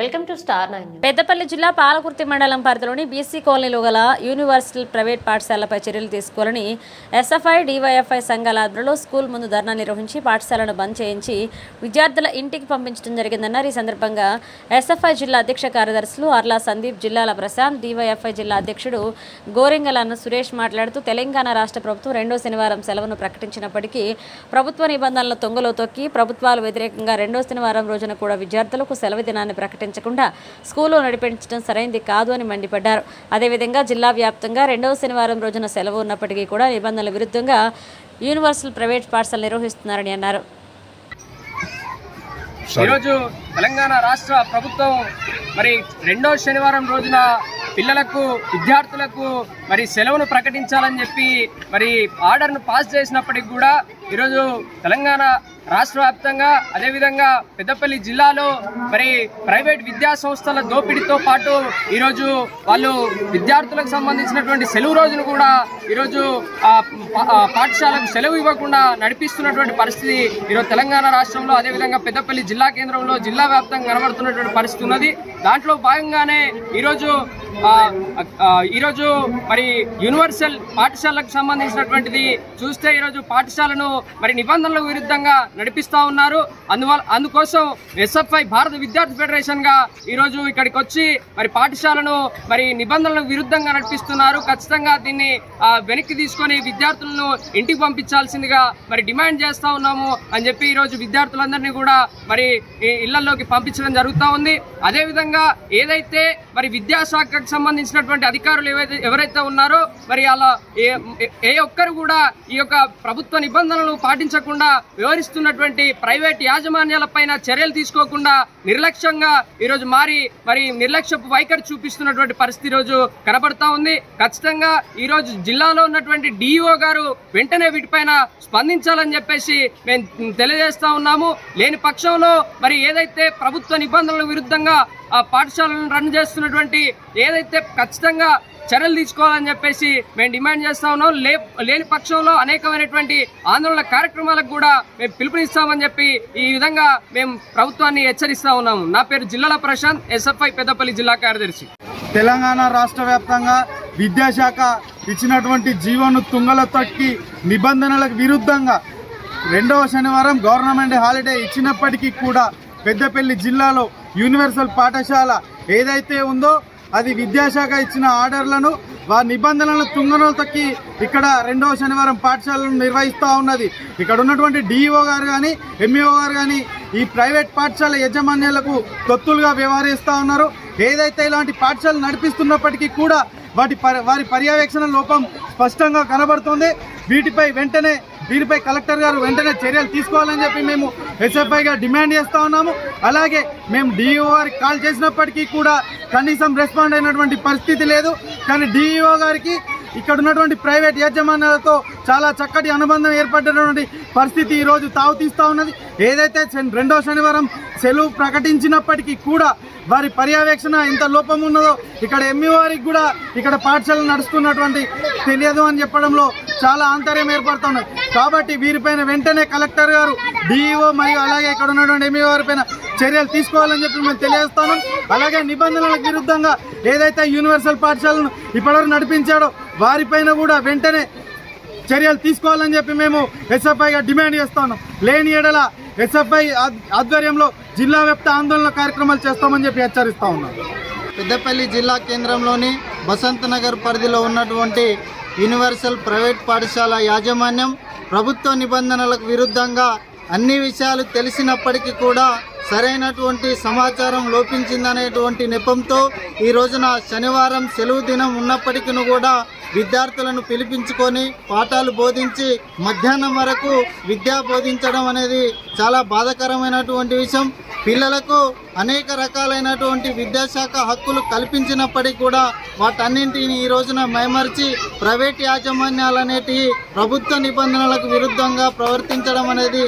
Welcome to star nine Peddapalli జిల్లా పాలకుర్తి మండలం పరిధిలోని బీసీ కాలనీలో గల యూనివర్సల్ ప్రైవేట్ పాఠశాలపై చర్యలు తీసుకోవాలని ఎస్ఎఫ్ఐ డివైఎఫ్ఐ సంఘాల ఆధ్వర్యంలో స్కూల్ ముందు ధర్నా నిర్వహించి పాఠశాలను బంద్ చేయించి విద్యార్థుల ఇంటికి పంపించడం జరిగిందన్నారు. ఈ సందర్భంగా ఎస్ఎఫ్ఐ జిల్లా అధ్యక్ష కార్యదర్శులు అర్లా సందీప్ జిల్లాల ప్రశాంత్ డివైఎఫ్ఐ జిల్లా అధ్యక్షుడు గోరింగలన్న సురేష్ మాట్లాడుతూ తెలంగాణ రాష్ట్ర ప్రభుత్వం రెండో శనివారం సెలవును ప్రకటించినప్పటికీ ప్రభుత్వ నిబంధనల తొంగలో తొక్కి ప్రభుత్వాలు వ్యతిరేకంగా రెండో శనివారం రోజున కూడా విద్యార్థులకు సెలవు దినాన్ని ప్రకటించకుండా స్కూలు నడిపించడం సరైంది కాదు అని మండిపడ్డారు. అదేవిధంగా జిల్లా వ్యాప్తంగా రెండవ శనివారం రోజున సెలవు ఉన్నప్పటికీ కూడా నిబంధనల విరుద్ధంగా యూనివర్సల్ ప్రైవేట్ పాఠశాల నిర్వహిస్తున్నారని అన్నారు. ఈరోజు తెలంగాణ రాష్ట్ర ప్రభుత్వం మరి రెండో శనివారం రోజున పిల్లలకు విద్యార్థులకు మరి సెలవును ప్రకటించాలని చెప్పి మరి ఆర్డర్ను పాస్ చేసినప్పటికి కూడా ఈరోజు తెలంగాణ రాష్ట్ర వ్యాప్తంగా అదేవిధంగా పెద్దపల్లి జిల్లాలో మరి ప్రైవేట్ విద్యా సంస్థల దోపిడీతో పాటు ఈరోజు వాళ్ళు విద్యార్థులకు సంబంధించినటువంటి సెలవు రోజును కూడా ఈరోజు పాఠశాలకు సెలవు ఇవ్వకుండా నడిపిస్తున్నటువంటి పరిస్థితి ఈరోజు తెలంగాణ రాష్ట్రంలో అదేవిధంగా పెద్దపల్లి జిల్లా కేంద్రంలో జిల్లా వ్యాప్తంగా కనబడుతున్నటువంటి పరిస్థితి ఉన్నది. దాంట్లో భాగంగానే ఈరోజు ఈరోజు మరి యూనివర్సల్ పాఠశాలకు సంబంధించినటువంటిది చూస్తే ఈరోజు పాఠశాలను మరి నిబంధనలకు విరుద్ధంగా నడిపిస్తా ఉన్నారు. అందువల్ల అందుకోసం ఎస్ఎఫ్ఐ భారత విద్యార్థి ఫెడరేషన్గా ఈరోజు ఇక్కడికి వచ్చి మరి పాఠశాలను మరి నిబంధనలకు విరుద్ధంగా నడిపిస్తున్నారు. ఖచ్చితంగా దీన్ని ఆ, వెనక్కి తీసుకొని విద్యార్థులను ఇంటికి పంపించాల్సిందిగా మరి డిమాండ్ చేస్తూ ఉన్నాము అని చెప్పి ఈరోజు విద్యార్థులందరినీ కూడా మరి ఈ ఇళ్ళలోకి పంపించడం జరుగుతూ ఉంది. అదేవిధంగా ఏదైతే మరి విద్యాశాఖ శాఖకు సంబంధించినటువంటి అధికారులు ఏవైతే ఎవరైతే ఉన్నారో మరి అలా ఏ ఏ ఒక్కరు కూడా ఈ యొక్క ప్రభుత్వ నిబంధనలు పాటించకుండా వివరిస్తున్నటువంటి ప్రైవేట్ యాజమాన్యాలపైన చర్యలు తీసుకోకుండా నిర్లక్ష్యంగా ఈరోజు మారి మరి నిర్లక్ష్యపు వైఖరి చూపిస్తున్నటువంటి పరిస్థితి ఈరోజు కనబడతా ఉంది. ఖచ్చితంగా ఈరోజు జిల్లాలో ఉన్నటువంటి డిఈఓ గారు వెంటనే వీటిపైన స్పందించాలని చెప్పేసి మేము తెలియజేస్తా ఉన్నాము. లేని పక్షంలో మరి ఏదైతే ప్రభుత్వ నిబంధనల విరుద్ధంగా పాఠశాలను రన్ చేస్తున్నటువంటి ఏదైతే ఖచ్చితంగా చర్యలు తీసుకోవాలని చెప్పేసి మేము డిమాండ్ చేస్తా ఉన్నాం. లే లేని పక్షంలో అనేకమైనటువంటి ఆందోళన కార్యక్రమాలకు కూడా మేము పిలుపునిస్తామని చెప్పి ఈ విధంగా మేము ప్రభుత్వాన్ని హెచ్చరిస్తా ఉన్నాము. నా పేరు జిల్లాల ప్రశాంత్ ఎస్ఎఫ్ఐ పెద్దపల్లి జిల్లా కార్యదర్శి. తెలంగాణ రాష్ట్ర వ్యాప్తంగా విద్యాశాఖ ఇచ్చినటువంటి జీవోను తుంగల తొక్కి నిబంధనలకు విరుద్ధంగా రెండవ శనివారం గవర్నమెంట్ హాలిడే ఇచ్చినప్పటికీ కూడా పెద్దపల్లి జిల్లాలో యూనివర్సల్ పాఠశాల ఏదైతే ఉందో అది విద్యాశాఖ ఇచ్చిన ఆర్డర్లను వారి నిబంధనలను తుంగనలు తక్కి ఇక్కడ రెండవ శనివారం పాఠశాలను నిర్వహిస్తూ ఉన్నది. ఇక్కడ ఉన్నటువంటి డిఈఓ గారు కానీ ఎంఈఓ గారు కానీ ఈ ప్రైవేట్ పాఠశాల యజమాన్యాలకు తొత్తులుగా వ్యవహరిస్తూ ఉన్నారు. ఏదైతే ఇలాంటి పాఠశాలలు నడిపిస్తున్నప్పటికీ కూడా వాటి వారి పర్యవేక్షణ లోపం స్పష్టంగా కనబడుతుంది. వీటిపై వెంటనే దీనిపై కలెక్టర్ గారు వెంటనే చర్యలు తీసుకోవాలని చెప్పి మేము ఎస్ఎఫ్ఐగా డిమాండ్ చేస్తూ ఉన్నాము. అలాగే మేము డిఈఓ గారికి కాల్ చేసినప్పటికీ కూడా కనీసం రెస్పాండ్ అయినటువంటి పరిస్థితి లేదు. కానీ డిఈఓ గారికి ఇక్కడ ఉన్నటువంటి ప్రైవేట్ యాజమాన్యాలతో చాలా చక్కటి అనుబంధం ఏర్పడినటువంటి పరిస్థితి ఈరోజు తావు తీస్తూ ఉన్నది. ఏదైతే రెండో శనివారం సెలవు ప్రకటించినప్పటికీ కూడా వారి పర్యవేక్షణ ఎంత లోపం ఉన్నదో ఇక్కడ ఎంఈ కూడా ఇక్కడ పాఠశాలలు నడుస్తున్నటువంటి తెలియదు అని చెప్పడంలో చాలా ఆంతర్యం ఏర్పడుతున్నాయి కాబట్టి వీరిపైన వెంటనే కలెక్టర్ గారు డిఈఓ మరియు అలాగే ఇక్కడ ఉన్నటువంటి ఎంఈ వారిపైన చర్యలు తీసుకోవాలని చెప్పి మేము తెలియజేస్తాను. అలాగే నిబంధనలకు విరుద్ధంగా ఏదైతే యూనివర్సల్ పాఠశాలను ఇప్పటివరకు నడిపించాడో వారిపైన కూడా వెంటనే చర్యలు తీసుకోవాలని చెప్పి మేము ఎస్ఎఫ్ఐగా డిమాండ్ చేస్తున్నాం లేని ఎడల ఎస్ఎఫ్ఐ ఆధ్వర్యంలో జిల్లా వ్యాప్త ఆందోళన కార్యక్రమాలు చేస్తామని చెప్పి హెచ్చరిస్తా ఉన్నాం. పెద్దపల్లి జిల్లా కేంద్రంలోని బసంత్ నగర్ పరిధిలో ఉన్నటువంటి యూనివర్సల్ ప్రైవేట్ పాఠశాల యాజమాన్యం ప్రభుత్వ నిబంధనలకు విరుద్ధంగా అన్ని విషయాలు తెలిసినప్పటికీ కూడా సరైనటువంటి సమాచారం లోపించిందనేటువంటి నెపంతో ఈ రోజున శనివారం సెలవు దినం ఉన్నప్పటికీ కూడా విద్యార్థులను పిలిపించుకొని పాఠాలు బోధించి మధ్యాహ్నం వరకు విద్య బోధించడం అనేది చాలా బాధాకరమైనటువంటి విషయం. పిల్లలకు అనేక రకాలైనటువంటి విద్యాశాఖ హక్కులు కల్పించినప్పటికీ కూడా వాటన్నింటిని ఈ రోజున మైమర్చి ప్రైవేట్ యాజమాన్యాలు అనేటివి ప్రభుత్వ నిబంధనలకు విరుద్ధంగా ప్రవర్తించడం అనేది